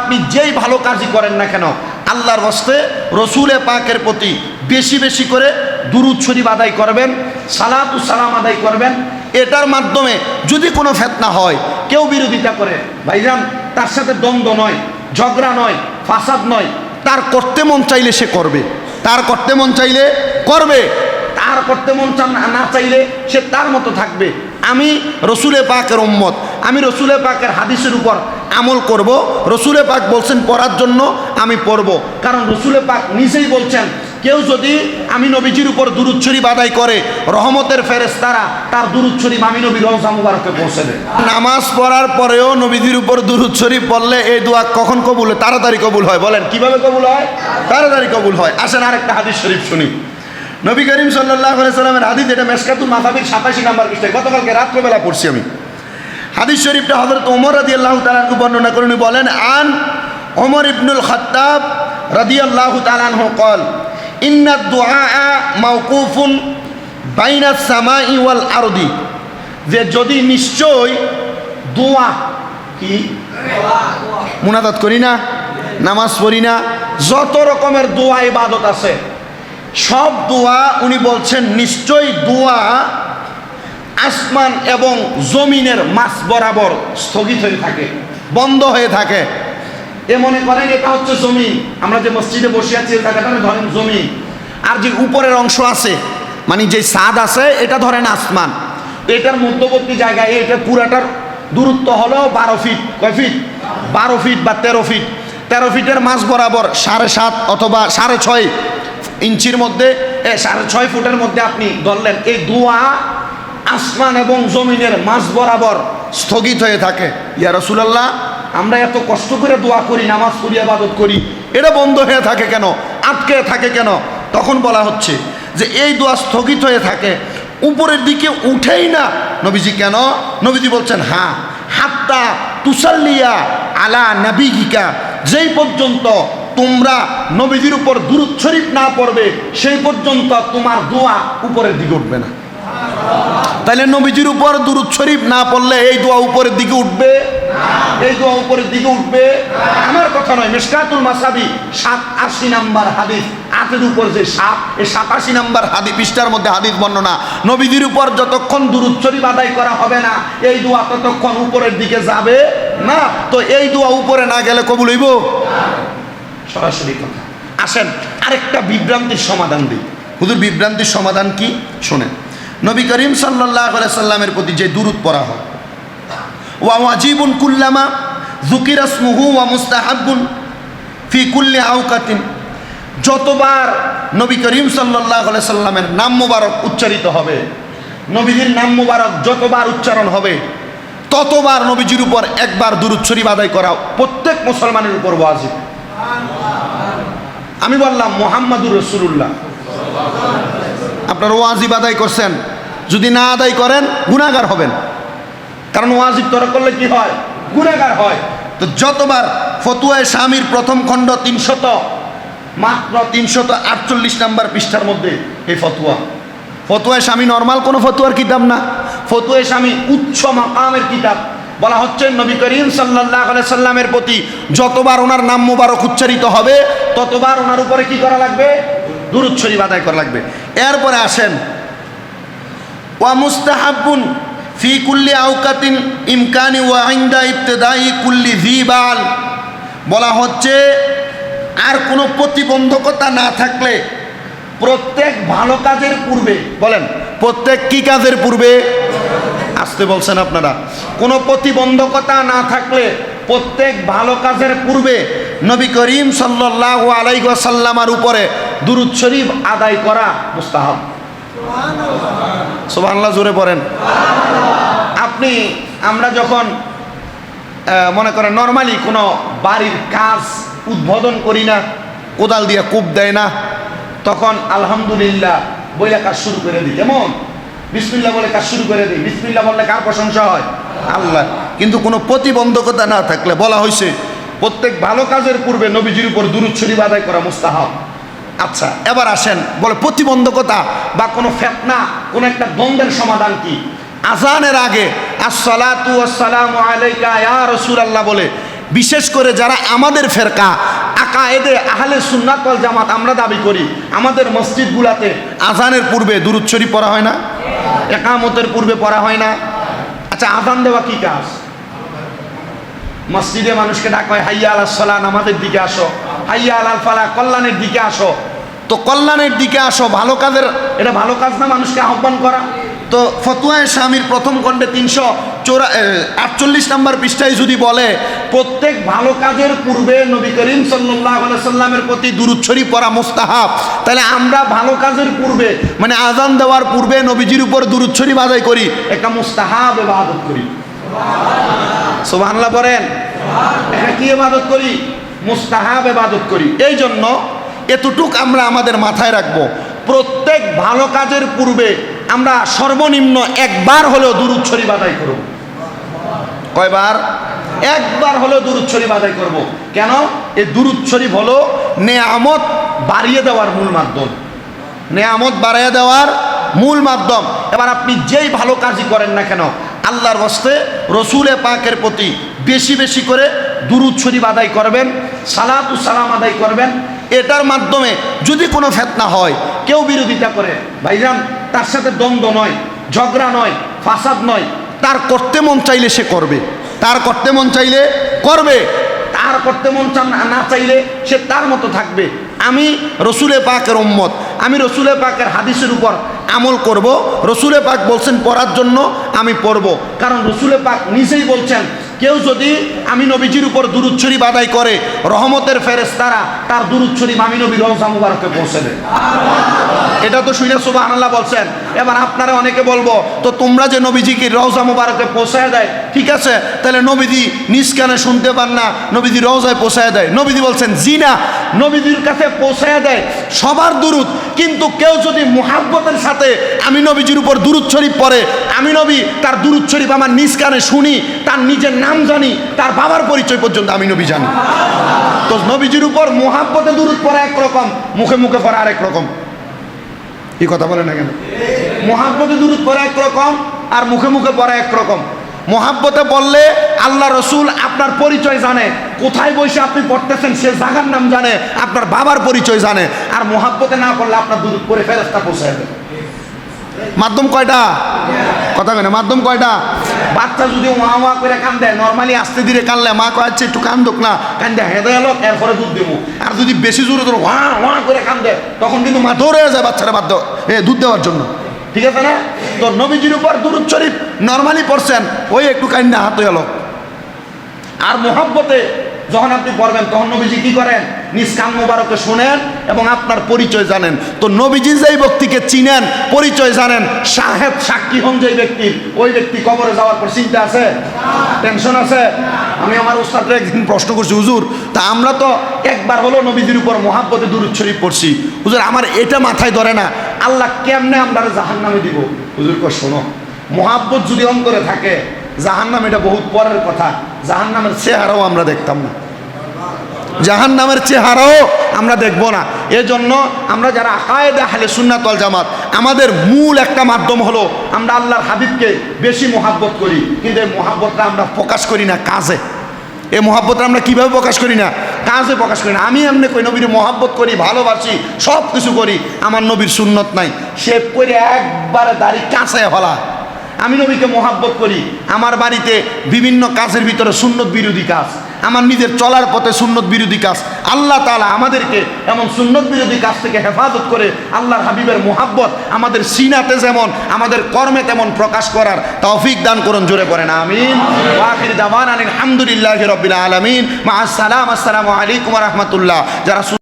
আপনি যেই ভালো কাজই করেন না কেন, আল্লাহর হস্তে রসুলে পাকের প্রতি বেশি বেশি করে দুরুদ আদায় করবেন, সালাতু সালাম আদায় করবেন। এটার মাধ্যমে যদি কোনো ফেতনা হয়, কেউ বিরোধিতা করে, ভাইজান, তার সাথে দ্বন্দ্ব নয়, ঝগড়া নয়, ফাসাদ নয়, তার করতে মন চাইলে সে করবে। তার করতে মন চাইলে করবে, তার করতে মন না চাইলে সে তার মতো থাকবে। আমি রসুলে পাকের উম্মত, আমি রসুলে পাকের হাদিসের উপর আমল করব। রসুলে পাক বলছেন, পড়ার জন্য আমি পড়ব। কারণ রসুলে পাক নিজেই বলছেন, কেউ যদি আমি নবীজির উপর দুরুচ্ছরি আদায় করে, রহমতের ফেরেস তারা তার দুরুচ্ছরি আমি নবী রহজা মুবারকে পৌঁছে দেয়। নামাজ পড়ার পরেও নবীজির উপর দুরুচ্ছরি পড়লে এই দোয়া কখন কবুল হয়? তাড়াতাড়ি কবুল হয়, বলেন। কীভাবে কবুল হয়? তাড়াতাড়ি কবুল হয়। আসেন আরেকটা হাদিস শরীফ শুনি। নবী করিম সাল্লাহ সাল্লামের হাদিস এটা মেসকাতুল মাথাবির সাতাশি নাম্বার পৃষ্ঠায়, গতকালকে রাত্রেবেলা পড়ছি আমি। হাদিস শরীফটা হজরত ওমর রাদি আল্লাহ তালানকে বর্ণনা করে, উনি বলেন, আন ওমর ইবনুল খত্তাব রাদি আল্লাহ তালানহ কল ইন্না দোয়া মাউকুফুন বাইনা সামা ইওয়াল আরদি যে যদি নিশ্চয় দোয়া কি? মুনাদাত করি না, নামাজ পড়ি না, যত রকমের দোয়া ইবাদত আছে, সব দোয়া উনি বলছেন, নিশ্চয় দোয়া আসমান এবং জমিনের মাছ বরাবর স্থগিত হয়ে থাকে, বন্ধ হয়ে থাকে। এ মনে করেন, এটা হচ্ছে জমিন। আমরা যে মসজিদে বসে আছি ধরেন জমিন। আর যে উপরের অংশ আছে মানে যে ছাদ আছে, এটা ধরেন আসমান। এটার মধ্যবর্তী জায়গায় এটা পুরাটার দূরত্ব হলো বারো ফিট। কয় ফিট? বারো ফিট বা তেরো ফিট। তেরো ফিটের মাছ বরাবর সাড়ে সাত অথবা সাড়ে ছয় ইঞ্চির মধ্যে সাড়ে ছয় ফুটের মধ্যে আপনি ধরলেন। এই দোয়া আসমান এবং জমিনের মাঝ বরাবর স্থগিত হয়ে থাকে। ইয়া রসুলাল্লাহ, আমরা এত কষ্ট করে দোয়া করি, নামাজ পড়ি আবাদত করি, এটা বন্ধ হয়ে থাকে কেন? আটকে থাকে কেন? তখন বলা হচ্ছে যে এই দোয়া স্থগিত হয়ে থাকে, উপরের দিকে উঠেই না। নবীজি কেন? নবীজি বলছেন হ্যাঁ হাত্তা তুসাল্লিয়া আলা নাবিগিকা, যেই পর্যন্ত তোমরা নবীজির উপর শরীফ না পড়বে, সেই পর্যন্ত তোমার দোয়া উপরের দিকে উঠবে না। তাহলে নবীজির উপর দুরুদ শরীফ না পড়লে এই দোয়া উপরের দিকে উঠবে? এই দোয়া উপরের দিকে উঠবে? আমার কথা নয়, মিসকাতুল মাসাবি সাত আশি নাম্বার হাদিস আটের উপর যে সাত এই সাতাশি নাম্বার হাদিস, পৃষ্ঠার মধ্যে হাদিস বর্ণনা। নবীজির উপর যতক্ষণ দুরুদ শরীফ আদায় করা হবে না, এই দোয়া ততক্ষণ উপরের দিকে যাবে না। তো এই দোয়া উপরে না গেলে কবুল হইব? সরাসরি কথা। আসেন, আরেকটা বিভ্রান্তির সমাধান দিই। হুজুর, বিভ্রান্তির সমাধান কি? শোনেন। নবী করিম সাল্লাহ সাল্লামের প্রতি যে দুরুদ পড়া হয়। ওয়া ওয়াজিবুন কুল্লামা জুকিরাসমুহু ওয়া মুস্তাহাব্বুন ফি কুল্লি আউকাতিন যতবার নবী করিম সাল্লাহ সাল্লামের নাম মুবারক উচ্চারিত হবে, নবীজির নাম মুবারক যতবার উচ্চারণ হবে, ততবার নবীজির উপর একবার শরীফ আদায় করা প্রত্যেক মুসলমানের উপর ওয়াজিব। আমি বললাম, মোহাম্মদুর রসুল্লাহ আপনার ওয়াজিব আদায় করছেন। যদি না আদায় করেন গুণাগার হবেন। কারণ ওয়াজিব তরা করলে কি হয়? গুণাগার হয়। তো যতবার ফতুয়ায় স্বামীর প্রথম খণ্ড তিনশত, মাত্র তিনশত আটচল্লিশ নাম্বার পৃষ্ঠার মধ্যে এই ফতুয়া। ফতুয়ায় স্বামী নর্মাল, কোনো ফতুয়ার কিতাব না। ফতুয়ায় স্বামী উচ্চ মাকামের কিতাব। বলা হচ্ছে নবী করিম সাল্লাহ সাল্লামের প্রতি যতবার ওনার নাম মুবারক উচ্চারিত হবে, ততবার ওনার উপরে কি করা লাগবে? দুরুদ শরীফ আদায় করা লাগবে। এরপরে আসেন, ওয়া মুস্তাহাবুন ফি কুল্লি আউকাতিন ইমকানি ওয়া ইনদা ইবতেদাই কুল্লি ভিবাল বলা। হচ্ছে, আর কোনো প্রতিবন্ধকতা না থাকলে প্রত্যেক ভালো কাজের পূর্বে বলেন, প্রত্যেক কি কাজের পূর্বে? আসতে বলছেন আপনারা, কোনো প্রতিবন্ধকতা না থাকলে প্রত্যেক ভালো কাজের পূর্বে নবী করিম সাল্লাহ আলাইসাল্লামার উপরে দুরুদ শরীফ আদায় করা মুস্তাহাব। সোভান্লা জোরে পড়েন। আপনি, আমরা যখন মনে করেন নর্মালি কোনো বাড়ির কাজ উদ্বোধন করি না, কোদাল দিয়ে কূপ দেয় না, তখন আলহামদুলিল্লাহ বইলে কাজ শুরু করে দিই। কেমন? বিসমিল্লা বলে কাজ শুরু করে দিই। বিসমিল্লা বললে কার প্রশংসা হয়? আল্লাহ। কিন্তু কোনো প্রতিবন্ধকতা না থাকলে বলা হয়েছে প্রত্যেক ভালো কাজের পূর্বে নবীজির উপর দুরুদ শরীফ আদায় করা মুস্তাহাব। আচ্ছা এবার আসেন, বলে প্রতিবন্ধকতা বা কোনো ফেতনা, কোনো একটা দ্বন্দ্বের সমাধান কি? আজানের আগে আসসালামু আলাইকা বলে, বিশেষ করে যারা আমাদের ফেরকা, আকায়েদে আহলে সুন্নাত জামাত আমরা দাবি করি, আমাদের মসজিদগুলাতে আজানের পূর্বে দুরুদ শরীফ পড়া হয় না? একামতের পূর্বে পড়া হয় না? আচ্ছা আজান দেওয়া কি কাজ? মসজিদে মানুষকে ডাকা হয়, হাইয়া আলাহ সালাহ আমাদের দিকে আসো। হাইয়া আলাল ফালা কল্যাণের দিকে আসো। তো কল্যাণের দিকে আসো ভালো কাজের এটা ভালো কাজ না মানুষকে আহ্বান করা। তো ফতুয়ায় স্বামীর প্রথম খণ্ডে তিনশো চৌরা আটচল্লিশ নম্বর পৃষ্ঠায় যদি বলে প্রত্যেক ভালো কাজের পূর্বে নবী করিম সাল্লাহ সাল্লামের প্রতি দুরুচ্ছরি পড়া মোস্তাহাব। তাহলে আমরা ভালো কাজের পূর্বে মানে আজান দেওয়ার পূর্বে নবীজির উপর দুরুচ্ছরি বাজাই করি একটা মোস্তাহাব এবাদত করি। সোভানলা বলেন। এটা কি ইবাদত করি? মুস্তাহাব ইবাদত করি। এই জন্য এতটুক আমরা আমাদের মাথায় রাখব। প্রত্যেক ভালো কাজের পূর্বে আমরা সর্বনিম্ন একবার হলেও শরীফ আদায় করব। কয়বার? একবার হলেও শরীফ আদায় করব। কেন? এই দুরুদ হলো নেয়ামত বাড়িয়ে দেওয়ার মূল মাধ্যম। নেয়ামত বাড়াইয়া দেওয়ার মূল মাধ্যম। এবার আপনি যেই ভালো কাজই করেন না কেন, আল্লাহর বস্তে রসুলে পাকের প্রতি বেশি বেশি করে শরীফ আদায় করবেন, সালাতু সালাম আদায় করবেন এটার মাধ্যমে যদি কোনো ফেতনা হয়, কেউ বিরোধিতা করে। ভাইজান, তার সাথে দ্বন্দ্ব নয়, ঝগড়া নয়, ফাসাদ নয়। তার করতে মন চাইলে সে করবে। তার করতে মন চাইলে করবে। তার করতে মন না চাইলে সে তার মতো থাকবে। আমি রসুলে পাকের উম্মত। আমি রসুলে পাকের হাদিসের উপর আমল করব। রসুলে পাক বলছেন, পড়ার জন্য আমি পড়ব। কারণ রসুলে পাক নিজেই বলছেন কেউ যদি আমি নবীজির উপর দুরুচ্ছরি বাদাই করে, রহমতের ফেরেস্তারা তার দুরুচ্ছরি মামিনবী নবী রহসা পৌঁছে দেয়। এটা তো শুনে সুবাহ আল্লাহ বলছেন। এবার আপনারা অনেকে বলব, তো তোমরা যে নবীজিকে রওজা মুবারকে পৌঁছায় দেয়, ঠিক আছে? তাহলে নবীজি নিজ কানে শুনতে পান না, নবীজি রওজায় পৌঁছায় দেয়। নবীজি বলছেন, জি না, নবীজির কাছে পৌঁছায় দেয়, সবার দুরুদ। কিন্তু কেউ যদি মুহাব্বতের সাথে আমি নবীজির উপর দুরুদ শরীফ পড়ে, আমি নবী তার দুরুদ শরীফ আমার নিজ কানে শুনি, তার নিজের নাম জানি, তার বাবার পরিচয় পর্যন্ত আমি নবী জানি। তো নবীজির উপর মুহাব্বতে দুরুদ পড়া একরকম, মুখে মুখে পড়া আরেক রকম। এই কথা বলে না কেন? মহাব্বতে দূরত পরে একরকম আর মুখে মুখে পরে একরকম। মহাব্বতে বললে আল্লাহ রসুল আপনার পরিচয় জানে, কোথায় বসে আপনি পড়তেছেন সে জাগার নাম জানে, আপনার বাবার পরিচয় জানে। আর মহাব্বতে না পড়লে আপনার দূর করে ফেরস্তা পৌঁছায় দেবে মাধ্যম কয়টা? কথা কেন মাধ্যম কয়টা? বাচ্চা যদি ওয়া ওয়া করে কান্দে নর্মালি আস্তে ধীরে কানলে, মা কয়েছে একটু কান্দুক না। কান্দে হেঁদে এলো, এরপরে দুধ দেবো। আর যদি বেশি জোরে ধরো, ওয়া ওয়া করে কান্দে, তখন কিন্তু মা দৌড়ে যায় বাচ্চারা বাধ্য, এ, দুধ দেওয়ার জন্য। ঠিক আছে না? তো নবীজির উপর দুরুদ শরীফ নর্মালি পড়ছেন, ওই একটু কান্দে হাতে এলো। আর মোহাব্বতে যখন আপনি পড়বেন, তখন নবীজি কি করেন? নিজ মোবারকে শোনেন এবং আপনার পরিচয় জানেন। তো নবীজি যেই ব্যক্তিকে চিনেন, পরিচয় জানেন, সাহেব সাক্ষী হন যেই ব্যক্তির ওই ব্যক্তি কবরে যাওয়ার পর চিন্তা আছে? টেনশন আছে? আমি আমার ওস্তাদরে একদিন প্রশ্ন করছি, হুজুর, তা আমরা তো একবার হলো নবীজির উপর মহাব্বতে শরীফ পড়ছি। হুজুর, আমার এটা মাথায় ধরে না। আল্লাহ কেমনে আমরা জাহান নামে দিব? হুজুর কো শোনো, মহাব্বত যদি অন্তরে থাকে, জাহান্নাম এটা বহুত পরের কথা। জাহান্নামের চেহারাও আমরা দেখতাম না। জাহান্নামের চেহারাও আমরা দেখব না। এজন্য আমরা যারা আকায়েদে হালে সুন্নাতল জামাত, আমাদের মূল একটা মাধ্যম হলো আমরা আল্লাহর হাবিবকে বেশি মোহাব্বত করি। কিন্তু এই মোহাব্বতটা আমরা প্রকাশ করি না কাজে। এই মোহাব্বতটা আমরা কীভাবে প্রকাশ করি না? কাজে প্রকাশ করি না। আমি এমনি কই, নবীর মোহাব্বত করি, ভালোবাসি সব কিছু করি, আমার নবীর সুন্নত নাই। সে করে একবারে দাড়ি কাঁচায় হলা আমি নবীকে মোহাব্বত করি। আমার বাড়িতে বিভিন্ন কাজের ভিতরে সুন্নত বিরোধী কাজ। আমার নিজের চলার পথে সুন্নত বিরোধী কাজ। আল্লাহ তালা আমাদেরকে এমন সুন্নত বিরোধী কাজ থেকে হেফাজত করে আল্লাহর হাবিবের মোহাব্বত, আমাদের সিনাতে যেমন, আমাদের কর্মে তেমন প্রকাশ করার তৌফিক দান করুন, জোরে করেন আমিন। ওয়াকির দাওয়ান আলহামদুলিল্লাহ রবিল আলমিন। মা আসসালাম আসসালামু আলাইকুম রহমতুল্লাহ। যারা